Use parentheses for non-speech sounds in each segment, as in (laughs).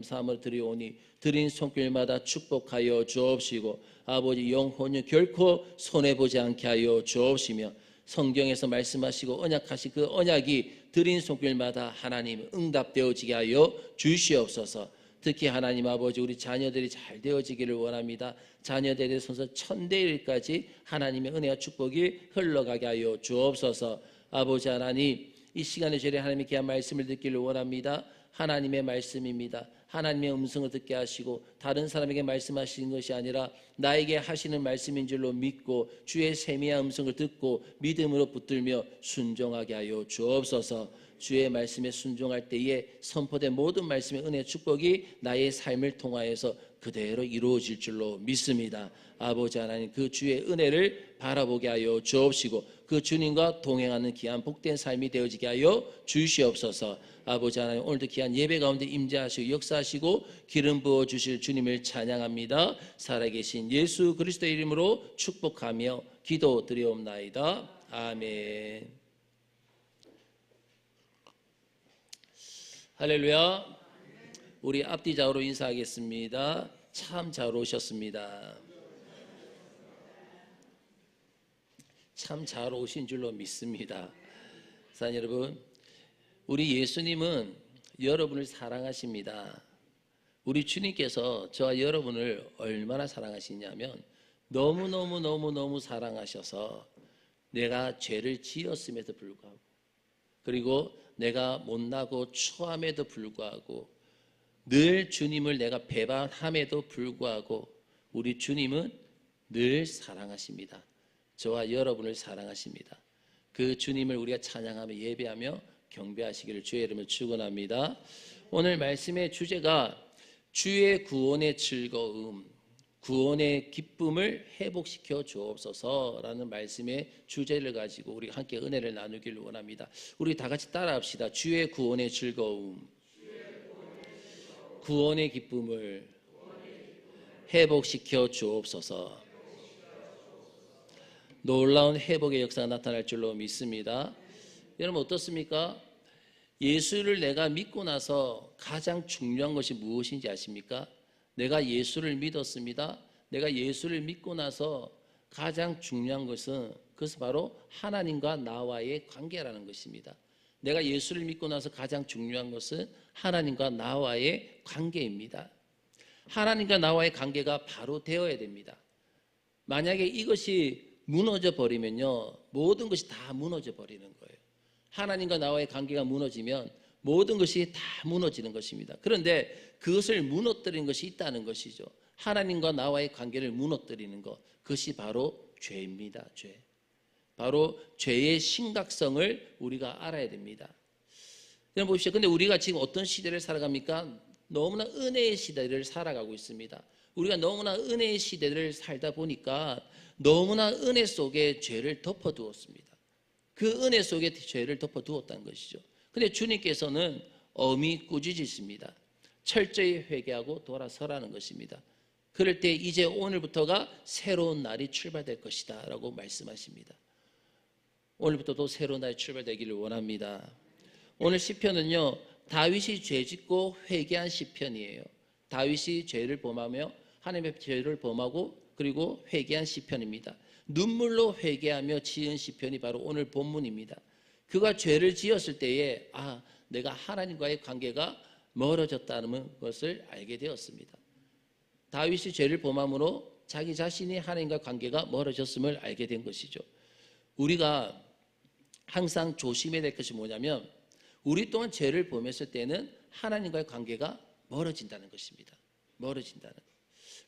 감사함을 드리오니 드린 손길마다 축복하여 주옵시고 아버지 영혼을 결코 손해 보지 않게 하여 주옵시며 성경에서 말씀하시고 언약하신 그 언약이 드린 손길마다 하나님 응답되어지게 하여 주시옵소서. 특히 하나님 아버지 우리 자녀들이 잘 되어지기를 원합니다. 자녀들에 서서 천대일까지 하나님의 은혜와 축복이 흘러가게 하여 주옵소서. 아버지 하나님 이 시간에 저희 하나님의 귀한 말씀을 듣기를 원합니다. 하나님의 말씀입니다. 하나님의 음성을 듣게 하시고 다른 사람에게 말씀하시는 것이 아니라 나에게 하시는 말씀인 줄로 믿고 주의 세미한 음성을 듣고 믿음으로 붙들며 순종하게 하여 주옵소서. 주의 말씀에 순종할 때에 선포된 모든 말씀의 은혜 축복이 나의 삶을 통하여서 그대로 이루어질 줄로 믿습니다. 아버지 하나님 그 주의 은혜를 바라보게 하여 주옵시고 그 주님과 동행하는 귀한 복된 삶이 되어지게 하여 주시옵소서. 아버지 하나님 오늘도 귀한 예배 가운데 임재하시고 역사하시고 기름 부어 주실 주님을 찬양합니다. 살아계신 예수 그리스도의 이름으로 축복하며 기도 드리옵나이다. 아멘. 할렐루야. 우리 앞뒤 좌우로 인사하겠습니다. 참 잘 오셨습니다. 참 잘 오신 줄로 믿습니다. 사랑 여러분, 우리 예수님은 여러분을 사랑하십니다. 우리 주님께서 저와 여러분을 얼마나 사랑하시냐면 너무너무너무너무 사랑하셔서 내가 죄를 지었음에도 불구하고 그리고 내가 못나고 추함에도 불구하고 늘 주님을 내가 배반함에도 불구하고 우리 주님은 늘 사랑하십니다. 저와 여러분을 사랑하십니다. 그 주님을 우리가 찬양하며 예배하며 경배하시기를 주의 이름을 축원합니다. 오늘 말씀의 주제가 주의 구원의 즐거움, 구원의 기쁨을 회복시켜 주옵소서라는 말씀의 주제를 가지고 우리 함께 은혜를 나누기를 원합니다. 우리 다 같이 따라합시다. 주의 구원의 즐거움, 구원의 기쁨을 회복시켜 주옵소서. 놀라운 회복의 역사가 나타날 줄로 믿습니다. 여러분 어떻습니까? 예수를 내가 믿고 나서 가장 중요한 것이 무엇인지 아십니까? 내가 예수를 믿었습니다. 내가 예수를 믿고 나서 가장 중요한 것은 그것은 바로 하나님과 나와의 관계라는 것입니다. 내가 예수를 믿고 나서 가장 중요한 것은 하나님과 나와의 관계입니다. 하나님과 나와의 관계가 바로 되어야 됩니다. 만약에 이것이 무너져 버리면요. 모든 것이 다 무너져 버리는 거예요. 하나님과 나와의 관계가 무너지면 모든 것이 다 무너지는 것입니다. 그런데 그것을 무너뜨리는 것이 있다는 것이죠. 하나님과 나와의 관계를 무너뜨리는 것. 그것이 바로 죄입니다. 죄. 바로 죄의 심각성을 우리가 알아야 됩니다. 여러분 보십시오. 근데 우리가 지금 어떤 시대를 살아갑니까? 너무나 은혜의 시대를 살아가고 있습니다. 우리가 너무나 은혜의 시대를 살다 보니까 너무나 은혜 속에 죄를 덮어두었습니다. 그 은혜 속에 죄를 덮어두었다는 것이죠. 근데 주님께서는 엄히 꾸짖으십니다. 철저히 회개하고 돌아서라는 것입니다. 그럴 때 이제 오늘부터가 새로운 날이 출발될 것이다 라고 말씀하십니다. 오늘부터 도 새로운 날이 출발되기를 원합니다. 오늘 시편은요 다윗이 죄짓고 회개한 시편이에요. 다윗이 죄를 범하며 하나님의 죄를 범하고 그리고 회개한 시편입니다. 눈물로 회개하며 지은 시편이 바로 오늘 본문입니다. 그가 죄를 지었을 때에 아 내가 하나님과의 관계가 멀어졌다는 것을 알게 되었습니다. 다윗이 죄를 범함으로 자기 자신이 하나님과 관계가 멀어졌음을 알게 된 것이죠. 우리가 항상 조심해야 될 것이 뭐냐면 우리 또한 죄를 범했을 때는 하나님과의 관계가 멀어진다는 것입니다. 멀어진다는.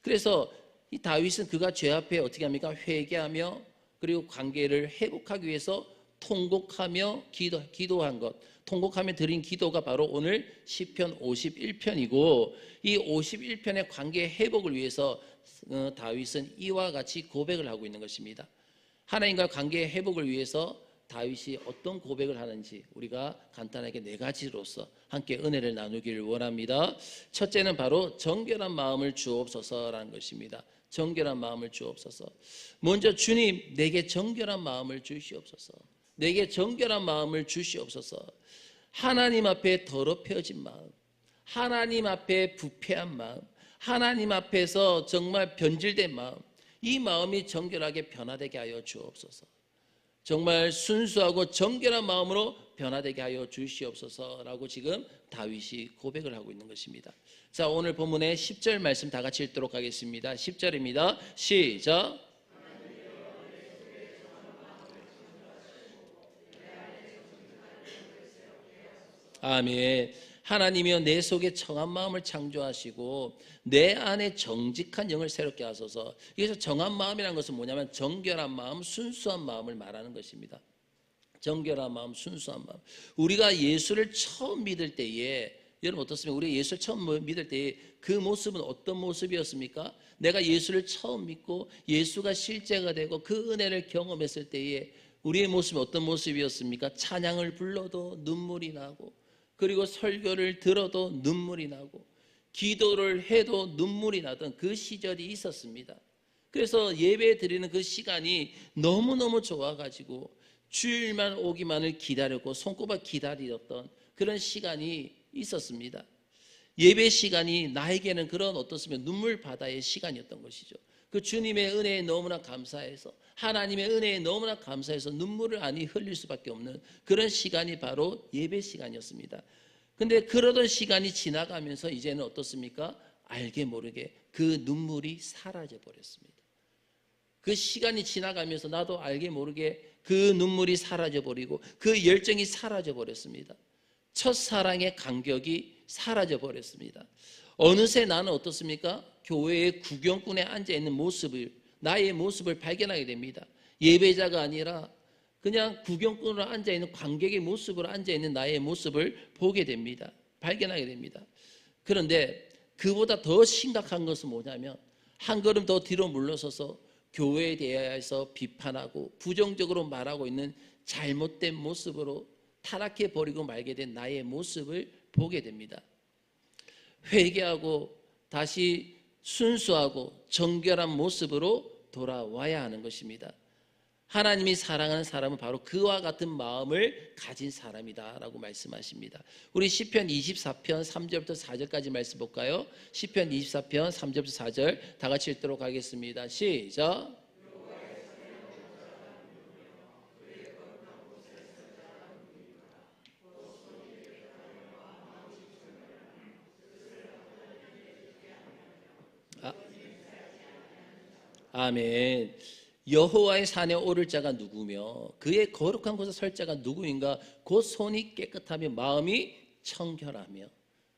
그래서 이 다윗은 그가 죄 앞에 어떻게 합니까? 회개하며 그리고 관계를 회복하기 위해서 통곡하며 기도, 기도한 것. 통곡하며 드린 기도가 바로 오늘 시편 51편이고 이 51편의 관계 회복을 위해서 어, 다윗은 이와 같이 고백을 하고 있는 것입니다. 하나님과 관계 회복을 위해서 다윗이 어떤 고백을 하는지 우리가 간단하게 네 가지로서 함께 은혜를 나누기를 원합니다. 첫째는 바로 정결한 마음을 주옵소서라는 것입니다. 정결한 마음을 주옵소서. 먼저 주님 내게 정결한 마음을 주시옵소서. 내게 정결한 마음을 주시옵소서. 하나님 앞에 더럽혀진 마음, 하나님 앞에 부패한 마음, 하나님 앞에서 정말 변질된 마음, 이 마음이 정결하게 변화되게 하여 주옵소서. 정말 순수하고 정결한 마음으로 변화되게 하여 주시옵소서라고 지금 다윗이 고백을 하고 있는 것입니다. 자, 오늘 본문의 10절 말씀 다 같이 읽도록 하겠습니다. 10절입니다. 시작. 아멘. 하나님이여 내 속에 청한 마음을 창조하시고 내 안에 정직한 영을 새롭게 하소서. 여기서 정한 마음이라는 것은 뭐냐면 정결한 마음, 순수한 마음을 말하는 것입니다. 정결한 마음, 순수한 마음. 우리가 예수를 처음 믿을 때에 여러분 어떻습니까? 우리 예수를 처음 믿을 때에 그 모습은 어떤 모습이었습니까? 내가 예수를 처음 믿고 예수가 실제가 되고 그 은혜를 경험했을 때에 우리의 모습이 어떤 모습이었습니까? 찬양을 불러도 눈물이 나고 그리고 설교를 들어도 눈물이 나고 기도를 해도 눈물이 나던 그 시절이 있었습니다. 그래서 예배 드리는 그 시간이 너무너무 좋아가지고 주일만 오기만을 기다렸고 손꼽아 기다렸던 그런 시간이 있었습니다. 예배 시간이 나에게는 그런 어떻습니까? 눈물 바다의 시간이었던 것이죠. 그 주님의 은혜에 너무나 감사해서 하나님의 은혜에 너무나 감사해서 눈물을 아니 흘릴 수밖에 없는 그런 시간이 바로 예배 시간이었습니다. 근데 그러던 시간이 지나가면서 이제는 어떻습니까? 알게 모르게 그 눈물이 사라져 버렸습니다. 그 시간이 지나가면서 나도 알게 모르게 그 눈물이 사라져 버리고 그 열정이 사라져 버렸습니다. 첫사랑의 간격이 사라져 버렸습니다. 어느새 나는 어떻습니까? 교회의 구경꾼에 앉아 있는 모습을 나의 모습을 발견하게 됩니다. 예배자가 아니라 그냥 구경꾼으로 앉아 있는 관객의 모습으로 앉아 있는 나의 모습을 보게 됩니다. 발견하게 됩니다. 그런데 그보다 더 심각한 것은 뭐냐면 한 걸음 더 뒤로 물러서서 교회에 대해서 비판하고 부정적으로 말하고 있는 잘못된 모습으로 타락해 버리고 말게 된 나의 모습을 보게 됩니다. 회개하고 다시 순수하고 정결한 모습으로 돌아와야 하는 것입니다. 하나님이 사랑하는 사람은 바로 그와 같은 마음을 가진 사람이다라고 말씀하십니다. 우리 시편 24편 3절부터 4절까지 말씀 볼까요? 시편 24편 3절부터 4절 다 같이 읽도록 하겠습니다. 시작. 아멘. 여호와의 산에 오를 자가 누구며 그의 거룩한 곳에 설 자가 누구인가 곧 손이 깨끗하며 마음이 청결하며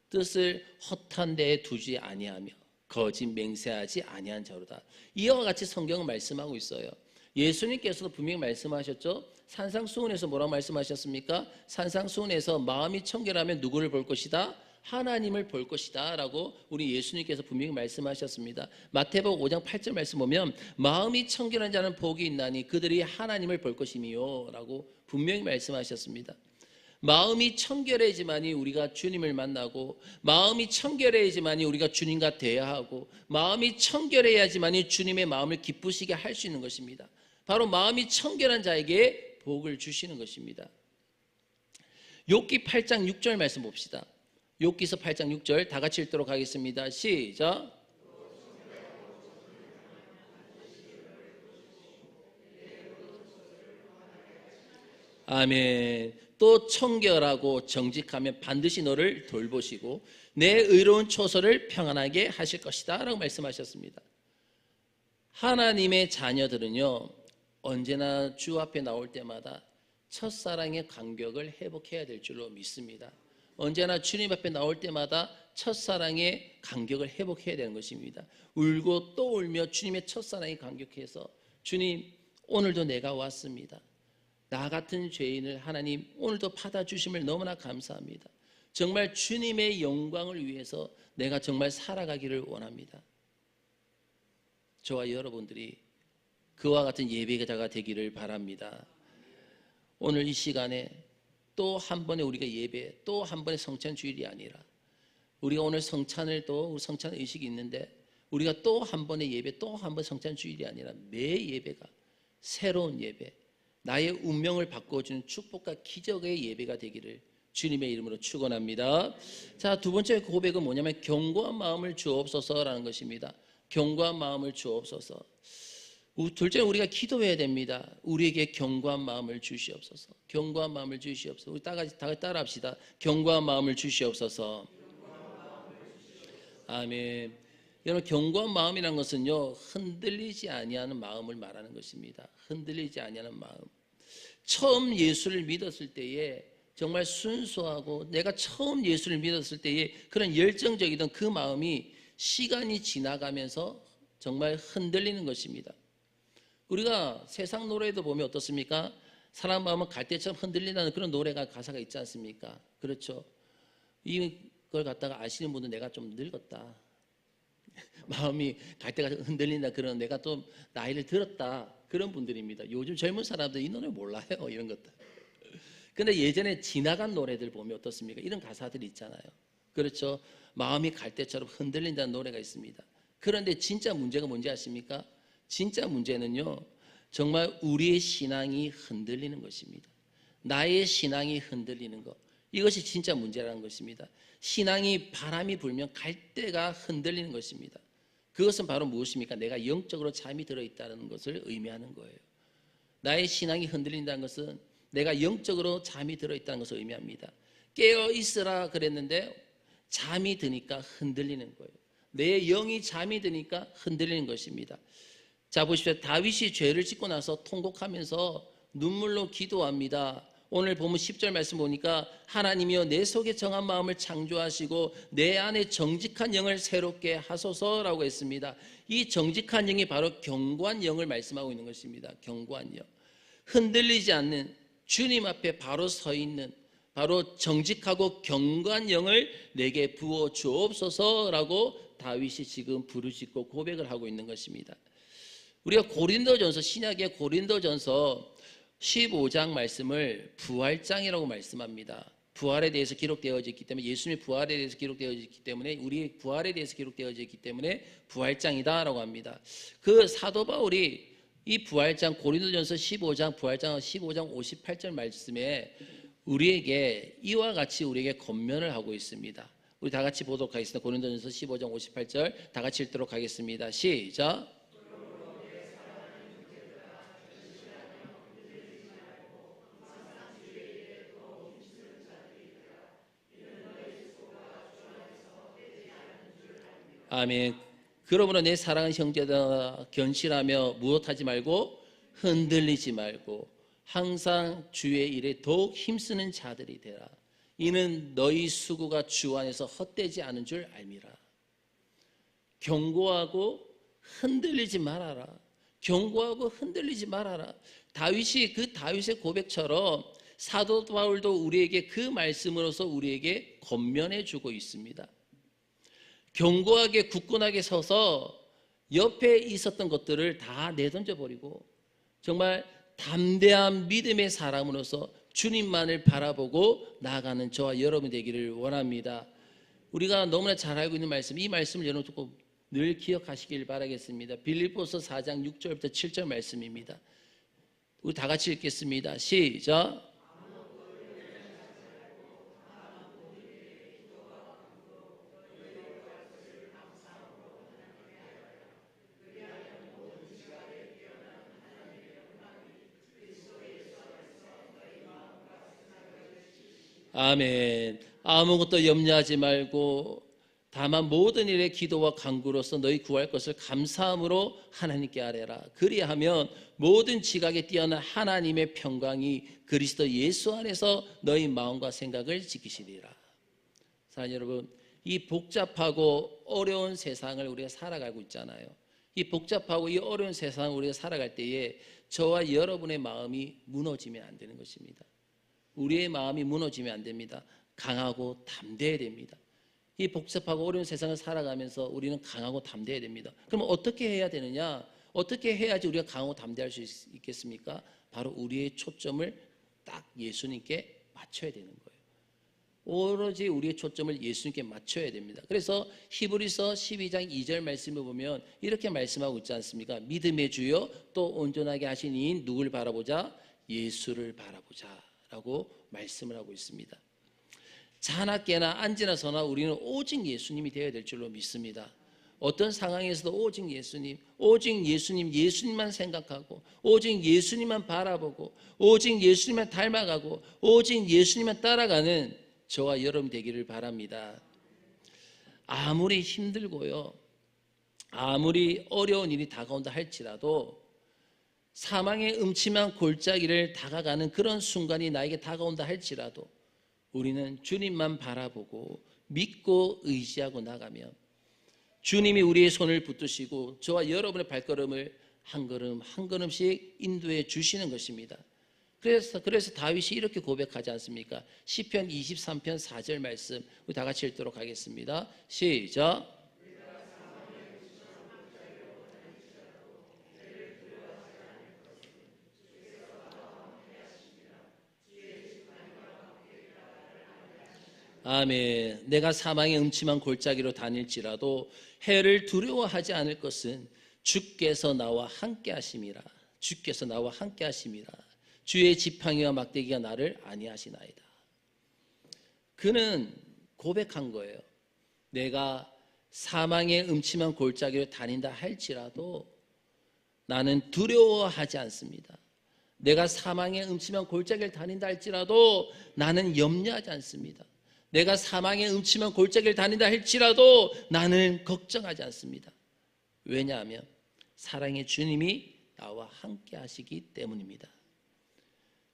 뜻을 헛한 데에 두지 아니하며 거짓 맹세하지 아니한 자로다. 이와 같이 성경은 말씀하고 있어요. 예수님께서도 분명히 말씀하셨죠. 산상수훈에서 뭐라고 말씀하셨습니까? 산상수훈에서 마음이 청결하면 누구를 볼 것이다? 하나님을 볼 것이다 라고 우리 예수님께서 분명히 말씀하셨습니다. 마태복 5장 8절 말씀 보면 마음이 청결한 자는 복이 있나니 그들이 하나님을 볼 것이니요 라고 분명히 말씀하셨습니다. 마음이 청결해지만이 우리가 주님을 만나고 마음이 청결해야지만이 우리가 주님과 대화하고 마음이 청결해야지만이 주님의 마음을 기쁘시게 할 수 있는 것입니다. 바로 마음이 청결한 자에게 복을 주시는 것입니다. 욥기 8장 6절 말씀 봅시다. 욥기서 8장 6절 다 같이 읽도록 하겠습니다. 시작. 아멘. 또 청결하고 정직하면 반드시 너를 돌보시고 내 의로운 초소를 평안하게 하실 것이다 라고 말씀하셨습니다. 하나님의 자녀들은요 언제나 주 앞에 나올 때마다 첫사랑의 간격을 회복해야 될 줄로 믿습니다. 언제나 주님 앞에 나올 때마다 첫사랑의 간격을 회복해야 되는 것입니다. 울고 또 울며 주님의 첫사랑에 감격해서 주님 오늘도 내가 왔습니다. 나 같은 죄인을 하나님 오늘도 받아주심을 너무나 감사합니다. 정말 주님의 영광을 위해서 내가 정말 살아가기를 원합니다. 저와 여러분들이 그와 같은 예배자가 되기를 바랍니다. 오늘 이 시간에 또 한 번의 우리가 예배, 또 한 번의 성찬 주일이 아니라 우리가 오늘 성찬을 또 성찬 의식이 있는데 우리가 또 한 번의 예배, 또 한 번 성찬 주일이 아니라 매 예배가 새로운 예배, 나의 운명을 바꿔주는 축복과 기적의 예배가 되기를 주님의 이름으로 축원합니다. 자, 두 번째 고백은 뭐냐면 견고한 마음을 주옵소서라는 것입니다. 견고한 마음을 주옵소서. 우- 둘째 우리가 기도해야 됩니다. 우리에게 견고한 마음을 주시옵소서. 견고한 마음을 주시옵소서. 우리 다 같이 다 따라합시다. 견고한 마음을 주시옵소서. 아멘. 여러분 견고한 마음이라는 것은요 흔들리지 아니하는 마음을 말하는 것입니다. 흔들리지 아니하는 마음. 처음 예수를 믿었을 때에 정말 순수하고 내가 처음 예수를 믿었을 때에 그런 열정적이던 그 마음이 시간이 지나가면서 정말 흔들리는 것입니다. 우리가 세상 노래도 보면 어떻습니까? 사람 마음은 갈대처럼 흔들린다는 그런 노래가 가사가 있지 않습니까? 그렇죠. 이걸 갖다가 아시는 분은 내가 좀 늙었다. (laughs) 마음이 갈대가 흔들린다 그런 내가 좀 나이를 들었다 그런 분들입니다. 요즘 젊은 사람들 이 노래 몰라요 (laughs) 이런 것들. 근데 예전에 지나간 노래들 보면 어떻습니까? 이런 가사들이 있잖아요. 그렇죠. 마음이 갈대처럼 흔들린다는 노래가 있습니다. 그런데 진짜 문제가 뭔지 아십니까? 진짜 문제는요. 정말 우리의 신앙이 흔들리는 것입니다. 나의 신앙이 흔들리는 것. 이것이 진짜 문제라는 것입니다. 신앙이 바람이 불면 갈대가 흔들리는 것입니다. 그것은 바로 무엇입니까? 내가 영적으로 잠이 들어 있다는 것을 의미하는 거예요. 나의 신앙이 흔들린다는 것은 내가 영적으로 잠이 들어 있다는 것을 의미합니다. 깨어 있으라 그랬는데 잠이 드니까 흔들리는 거예요. 내 영이 잠이 드니까 흔들리는 것입니다. 자 보십시오. 다윗이 죄를 짓고 나서 통곡하면서 눈물로 기도합니다. 오늘 보면 10절 말씀 보니까 하나님이여 내 속에 정한 마음을 창조하시고 내 안에 정직한 영을 새롭게 하소서라고 했습니다. 이 정직한 영이 바로 경고한 영을 말씀하고 있는 것입니다. 경고한 영. 흔들리지 않는 주님 앞에 바로 서 있는 바로 정직하고 경고한 영을 내게 부어 주옵소서라고 다윗이 지금 부르짖고 고백을 하고 있는 것입니다. 우리가 고린도전서 신약의 고린도전서 15장 말씀을 부활장이라고 말씀합니다. 부활에 대해서 기록되어 있기 때문에 예수님의 부활에 대해서 기록되어 있기 때문에 우리의 부활에 대해서 기록되어 있기 때문에 부활장이다라고 합니다. 그 사도 바울이 이 부활장 고린도전서 15장 부활장 15장 58절 말씀에 우리에게 이와 같이 우리에게 권면을 하고 있습니다. 우리 다 같이 보도록 하겠습니다. 고린도전서 15장 58절 다 같이 읽도록 하겠습니다. 시작. 아멘. 그러므로 내 사랑하는 형제들아 견실하며 무엇하지 말고 흔들리지 말고 항상 주의 일에 더욱 힘쓰는 자들이 되라. 이는 너희 수고가 주 안에서 헛되지 않은 줄 알미라. 경고하고 흔들리지 말아라. 경고하고 흔들리지 말아라. 다윗이 그 다윗의 고백처럼 사도 바울도 우리에게 그 말씀으로서 우리에게 권면해 주고 있습니다. 견고하게 굳건하게 서서 옆에 있었던 것들을 다 내던져 버리고 정말 담대한 믿음의 사람으로서 주님만을 바라보고 나아가는 저와 여러분 되기를 원합니다. 우리가 너무나 잘 알고 있는 말씀, 이 말씀을 여러분 꼭늘 기억하시길 바라겠습니다. 빌립보서 4장 6절부터 7절 말씀입니다. 우리 다 같이 읽겠습니다. 시작. 아멘. 아무것도 염려하지 말고 다만 모든 일에 기도와 간구로서 너희 구할 것을 감사함으로 하나님께 아뢰라. 그리하면 모든 지각에 뛰어난 하나님의 평강이 그리스도 예수 안에서 너희 마음과 생각을 지키시리라. 사랑하는 여러분, 이 복잡하고 어려운 세상을 우리가 살아가고 있잖아요. 이 복잡하고 이 어려운 세상을 우리가 살아갈 때에 저와 여러분의 마음이 무너지면 안 되는 것입니다. 우리의 마음이 무너지면 안 됩니다. 강하고 담대해야 됩니다. 이 복잡하고 어려운 세상을 살아가면서 우리는 강하고 담대해야 됩니다. 그럼 어떻게 해야 되느냐? 어떻게 해야지 우리가 강하고 담대할 수 있, 있겠습니까? 바로 우리의 초점을 딱 예수님께 맞춰야 되는 거예요. 오로지 우리의 초점을 예수님께 맞춰야 됩니다. 그래서 히브리서 12장 2절 말씀을 보면 이렇게 말씀하고 있지 않습니까? 믿음의 주요 또 온전하게 하신 이인 누굴 바라보자? 예수를 바라보자. 라고 말씀을 하고 있습니다. 자나 깨나 앉으나 서나 우리는 오직 예수님이 되어야 될 줄로 믿습니다. 어떤 상황에서도 오직 예수님, 오직 예수님, 예수님만 생각하고, 오직 예수님만 바라보고, 오직 예수님만 닮아가고, 오직 예수님만 따라가는 저와 여러분 되기를 바랍니다. 아무리 힘들고요, 아무리 어려운 일이 다가온다 할지라도 사망의 음침한 골짜기를 다가가는 그런 순간이 나에게 다가온다 할지라도 우리는 주님만 바라보고 믿고 의지하고 나가면 주님이 우리의 손을 붙드시고 저와 여러분의 발걸음을 한 걸음 한 걸음씩 인도해 주시는 것입니다. 그래서 그래서 다윗이 이렇게 고백하지 않습니까? 시편 23편 4절 말씀 우리 다 같이 읽도록 하겠습니다. 시작. 아멘. 내가 사망의 음침한 골짜기로 다닐지라도 해를 두려워하지 않을 것은 주께서 나와 함께 하심이라. 주께서 나와 함께 하심이라. 주의 지팡이와 막대기가 나를 아니하시나이다. 그는 고백한 거예요. 내가 사망의 음침한 골짜기로 다닌다 할지라도 나는 두려워하지 않습니다. 내가 사망의 음침한 골짜기를 다닌다 할지라도 나는 염려하지 않습니다. 내가 사망의 음침한 골짜기를 다닌다 할지라도 나는 걱정하지 않습니다. 왜냐하면 사랑의 주님이 나와 함께 하시기 때문입니다.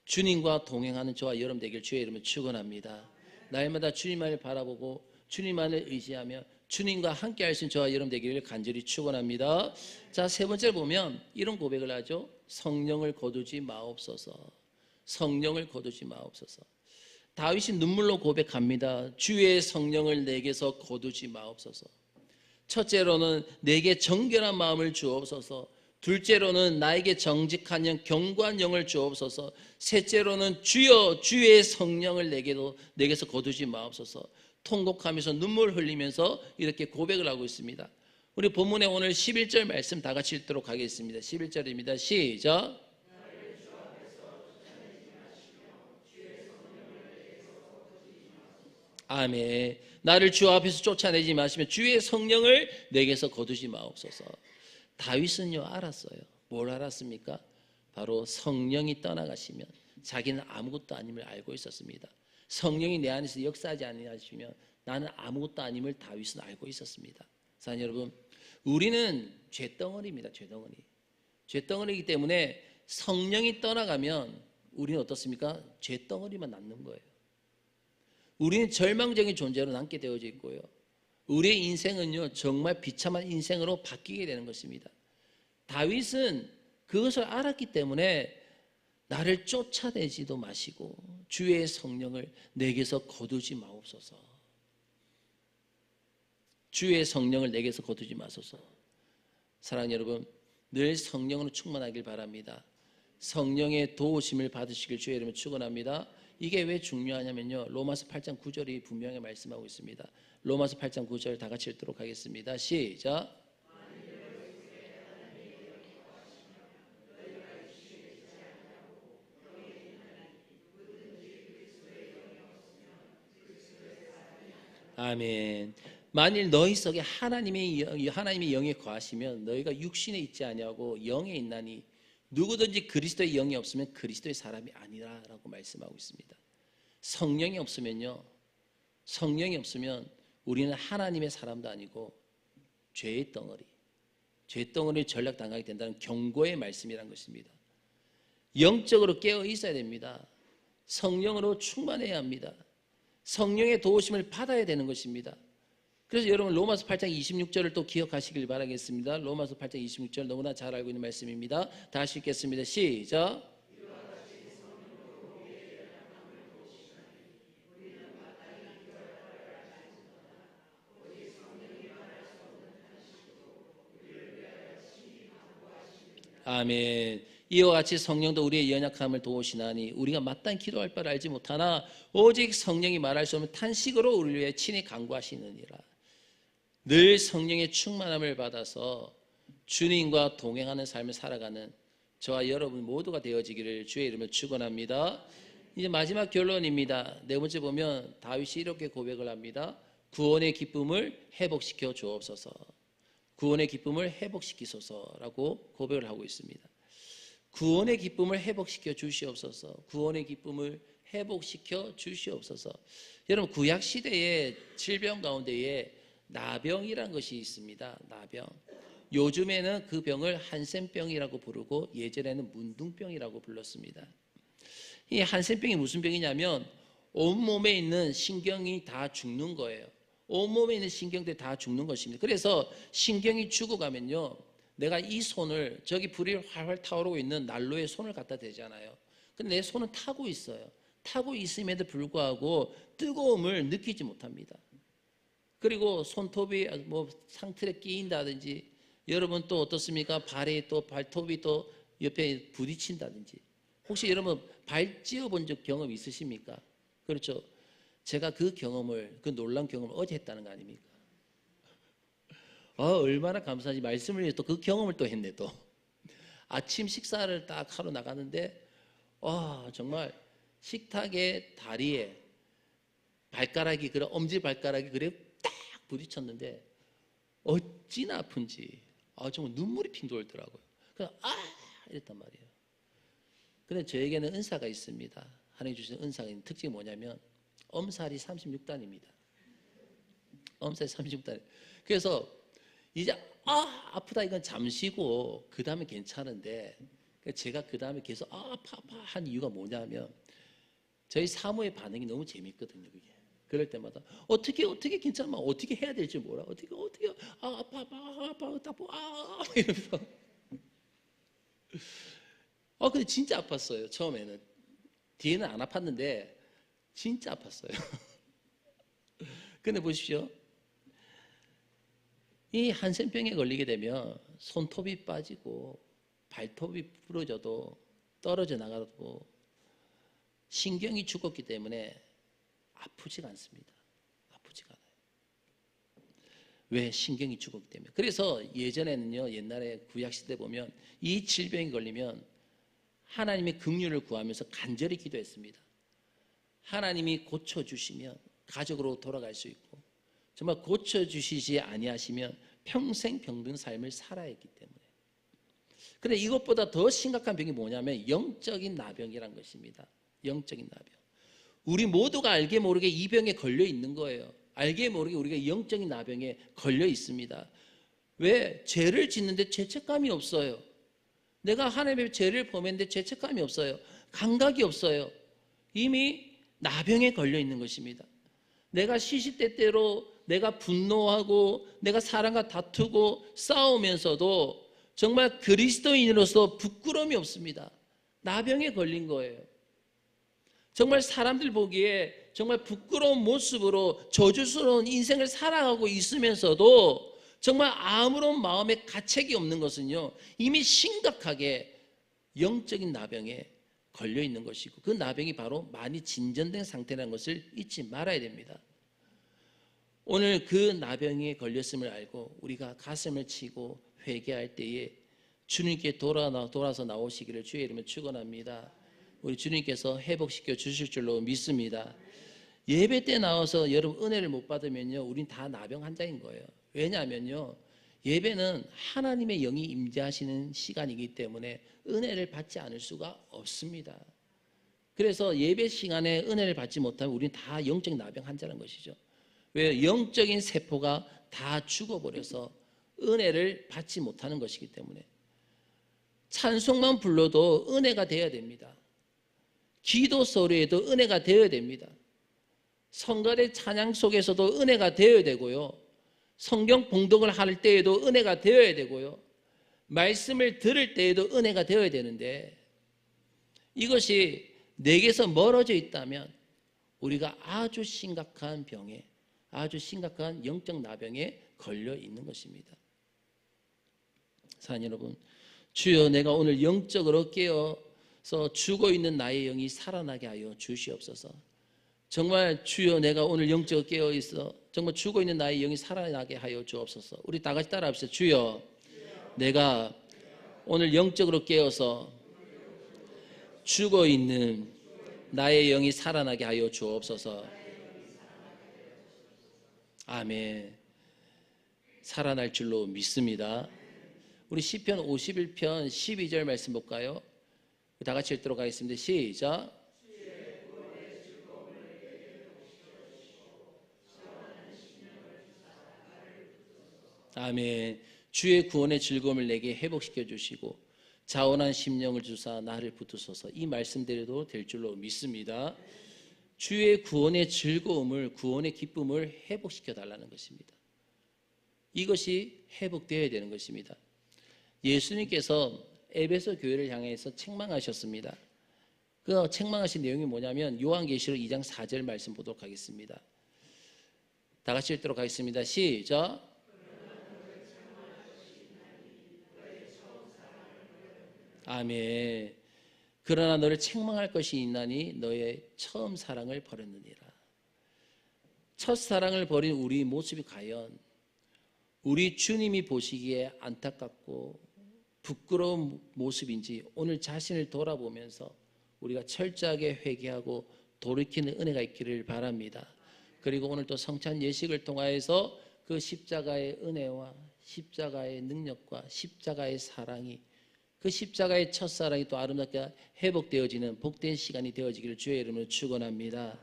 주님과 동행하는 저와 여러분 되길 주의 이름으로 축원합니다. 날마다 주님만을 바라보고 주님만을 의지하며 주님과 함께 있는 저와 여러분 되기를 간절히 축원합니다. 자, 세 번째 보면 이런 고백을 하죠. 성령을 거두지 마옵소서. 성령을 거두지 마옵소서. 다윗이 눈물로 고백합니다. 주의 성령을 내게서 거두지 마옵소서. 첫째로는 내게 정결한 마음을 주옵소서. 둘째로는 나에게 정직한 영, 경고한 영을 주옵소서. 셋째로는 주여 주의 성령을 내게도 내게서 거두지 마옵소서. 통곡하면서 눈물 흘리면서 이렇게 고백을 하고 있습니다. 우리 본문의 오늘 11절 말씀 다 같이 읽도록 하겠습니다. 11절입니다. 시작. 아멘. 나를 주 앞에서 쫓아내지 마시며 주의 성령을 내게서 거두지 마옵소서. 다윗은요 알았어요. 뭘 알았습니까? 바로 성령이 떠나가시면 자기는 아무것도 아님을 알고 있었습니다. 성령이 내 안에서 역사하지 아니하시면 나는 아무것도 아님을 다윗은 알고 있었습니다. 사랑 여러분, 우리는 죄덩어리입니다. 죄덩어리. 죄덩어리이기 때문에 성령이 떠나가면 우리는 어떻습니까? 죄덩어리만 남는 거예요. 우리는 절망적인 존재로 남게 되어져 있고요. 우리의 인생은요, 정말 비참한 인생으로 바뀌게 되는 것입니다. 다윗은 그것을 알았기 때문에 나를 쫓아내지도 마시고 주의 성령을 내게서 거두지 마옵소서. 주의 성령을 내게서 거두지 마소서. 사랑 여러분, 늘 성령으로 충만하길 바랍니다. 성령의 도우심을 받으시길 주의 이름으로 축원합니다. 이게 왜 중요하냐면요. 로마서 8장 9절이 분명히 말씀하고 있습니다. 로마서 8장 9절 다 같이 읽도록 하겠습니다. 시작. 아멘. 만일 너희 속에 하나님의 영, 하나님의 영에 거하시면 너희가 육신에 있지 아니하고 영에 있나니 누구든지 그리스도의 영이 없으면 그리스도의 사람이 아니라라고 말씀하고 있습니다. 성령이 없으면요. 성령이 없으면 우리는 하나님의 사람도 아니고 죄의 덩어리, 죄 덩어리를 전락당하게 된다는 경고의 말씀이란 것입니다. 영적으로 깨어 있어야 됩니다. 성령으로 충만해야 합니다. 성령의 도우심을 받아야 되는 것입니다. 그래서 여러분 로마서 8장 26절을 또 기억하시길 바라겠습니다. 로마서 8장 26절 너무나 잘 알고 있는 말씀입니다. 다시 읽겠습니다. 시작. 아멘. 이와 같이 성령도 우리의 연약함을 도우시나니 우리가 마땅히 기도할 바를 알지 못하나 오직 성령이 말할 수 없는 탄식으로 우리를 위해 친히 간구하시느니라. 늘 성령의 충만함을 받아서 주님과 동행하는 삶을 살아가는 저와 여러분 모두가 되어지기를 주의 이름으로 축원합니다. 이제 마지막 결론입니다. 네 번째 보면 다윗이 이렇게 고백을 합니다. 구원의 기쁨을 회복시켜 주옵소서. 구원의 기쁨을 회복시키소서라고 고백을 하고 있습니다. 구원의 기쁨을 회복시켜 주시옵소서. 구원의 기쁨을 회복시켜 주시옵소서. 여러분 구약 시대의 질병 가운데에 나병이란 것이 있습니다. 나병. 요즘에는 그 병을 한센병이라고 부르고 예전에는 문둥병이라고 불렀습니다. 이 한센병이 무슨 병이냐면 온몸에 있는 신경이 다 죽는 거예요. 온몸에 있는 신경들이 다 죽는 것입니다. 그래서 신경이 죽어가면요. 내가 이 손을 저기 불이 활활 타오르고 있는 난로에 손을 갖다 대잖아요. 근데 내 손은 타고 있어요. 타고 있음에도 불구하고 뜨거움을 느끼지 못합니다. 그리고 손톱이 뭐 상틀에 끼인다든지 여러분 또 어떻습니까? 발에 또 발톱이 또 옆에 부딪힌다든지 혹시 여러분 발 찧어 본 적 경험 있으십니까? 그렇죠. 제가 그 경험을 그 놀란 경험을 어제 했다는 거 아닙니까? 아, 얼마나 감사하지 말씀을 위해서 또그 경험을 또 했네 또 아침 식사를 딱 하러 나가는데 와 정말 식탁의 다리에 발가락이 그래 엄지 발가락이 그래 딱 부딪혔는데 어찌나 아픈지 아 정말 눈물이 핑 돌더라고요. 그래서 아 이랬단 말이에요. 근데 저에게는 은사가 있습니다. 하나님 주신 은사가 특징이 뭐냐면 엄살이 36단입니다. 엄살이 36단. 그래서 이제 아 아프다 이건 잠시고 그 다음에 괜찮은데 제가 그 다음에 계속 아 아파 아파 한 이유가 뭐냐면 저희 사모의 반응이 너무 재밌거든요 그게. 그럴 때마다 어떻게 어떻게 괜찮으면 어떻게 해야 될지 몰라 어떻게 어떻게 아 아파 아파 아, 아파 아파 아 이러면서 아 근데 진짜 아팠어요 처음에는 뒤에는 안 아팠는데 진짜 아팠어요. (laughs) 근데 보십시오. 이 한센병에 걸리게 되면 손톱이 빠지고 발톱이 부러져도 떨어져 나가도 신경이 죽었기 때문에 아프지가 않습니다. 아프지가 않아요. 왜 신경이 죽었기 때문에. 그래서 예전에는요, 옛날에 구약시대 보면 이 질병이 걸리면 하나님의 긍휼을 구하면서 간절히 기도했습니다. 하나님이 고쳐 주시면 가족으로 돌아갈 수 있고 정말 고쳐 주시지 아니하시면 평생 병든 삶을 살아야 했기 때문에. 근데 이것보다 더 심각한 병이 뭐냐면 영적인 나병이란 것입니다. 영적인 나병. 우리 모두가 알게 모르게 이 병에 걸려 있는 거예요. 알게 모르게 우리가 영적인 나병에 걸려 있습니다. 왜? 죄를 짓는데 죄책감이 없어요. 내가 하나님의 죄를 범했는데 죄책감이 없어요. 감각이 없어요. 이미 나병에 걸려 있는 것입니다. 내가 시시때때로 내가 분노하고 내가 사람과 다투고 싸우면서도 정말 그리스도인으로서 부끄러움이 없습니다. 나병에 걸린 거예요. 정말 사람들 보기에 정말 부끄러운 모습으로 저주스러운 인생을 살아가고 있으면서도 정말 아무런 마음에 가책이 없는 것은요, 이미 심각하게 영적인 나병에 걸려 있는 것이고, 그 나병이 바로 많이 진전된 상태라는 것을 잊지 말아야 됩니다. 오늘 그 나병에 걸렸음을 알고 우리가 가슴을 치고 회개할 때에 주님께 돌아, 돌아서 나오시기를 주의 이름으로 축원합니다. 우리 주님께서 회복시켜 주실 줄로 믿습니다. 예배 때 나와서 여러분 은혜를 못 받으면요, 우린 다 나병 환자인 거예요. 왜냐하면요, 예배는 하나님의 영이 임재하시는 시간이기 때문에 은혜를 받지 않을 수가 없습니다. 그래서 예배 시간에 은혜를 받지 못하면 우리는 다 영적 나병 환자라는 것이죠. 왜 영적인 세포가 다 죽어버려서 은혜를 받지 못하는 것이기 때문에 찬송만 불러도 은혜가 되어야 됩니다. 기도 소리에도 은혜가 되어야 됩니다. 성갈의 찬양 속에서도 은혜가 되어야 되고요. 성경 봉독을 할 때에도 은혜가 되어야 되고요. 말씀을 들을 때에도 은혜가 되어야 되는데 이것이 내게서 멀어져 있다면 우리가 아주 심각한 병에 아주 심각한 영적 나병에 걸려 있는 것입니다. 사랑 여러분, 주여 내가 오늘 영적으로 깨어 서 죽어 있는 나의 영이 살아나게 하여 주시옵소서. 정말 주여 내가 오늘 영적으로 깨어 있어 정말 죽어 있는 나의 영이 살아나게 하여 주옵소서. 우리 다 같이 따라합시다. 주여 내가 오늘 영적으로 깨어서 죽어 있는 나의 영이 살아나게 하여 주옵소서. 아멘. 살아날 줄로 믿습니다. 우리 시편 51편 12절 말씀 볼까요? 다 같이 읽도록 하겠습니다. 시작. 아멘. 주의 구원의 즐거움을 내게 회복시켜 주시고 자원한 심령을 주사 나를 붙으소서. 이 말씀대로도 될 줄로 믿습니다. 주의 구원의 즐거움을 구원의 기쁨을 회복시켜 달라는 것입니다. 이것이 회복되어야 되는 것입니다. 예수님께서 에베소 교회를 향해서 책망하셨습니다. 그 책망하신 내용이 뭐냐면 요한계시록 2장 4절 말씀 보도록 하겠습니다. 다 같이 읽도록 하겠습니다. 시작. 아멘. 그러나 너를 책망할 것이 있나니 너의 처음 사랑을 버렸느니라. 첫 사랑을 버린 우리 모습이 과연 우리 주님이 보시기에 안타깝고 부끄러운 모습인지 오늘 자신을 돌아보면서 우리가 철저하게 회개하고 돌이키는 은혜가 있기를 바랍니다. 그리고 오늘 또 성찬 예식을 통하여서 그 십자가의 은혜와 십자가의 능력과 십자가의 사랑이 그 십자가의 첫사랑이 또 아름답게 회복되어지는 복된 시간이 되어지기를 주의 이름으로 축원합니다.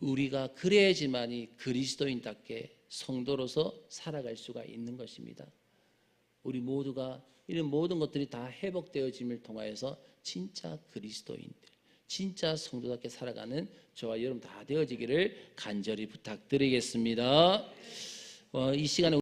우리가 그래야지만이 그리스도인답게 성도로서 살아갈 수가 있는 것입니다. 우리 모두가 이런 모든 것들이 다 회복되어짐을 통하여서 진짜 그리스도인들, 진짜 성도답게 살아가는 저와 여러분 다 되어지기를 간절히 부탁드리겠습니다. 어, 이 시간에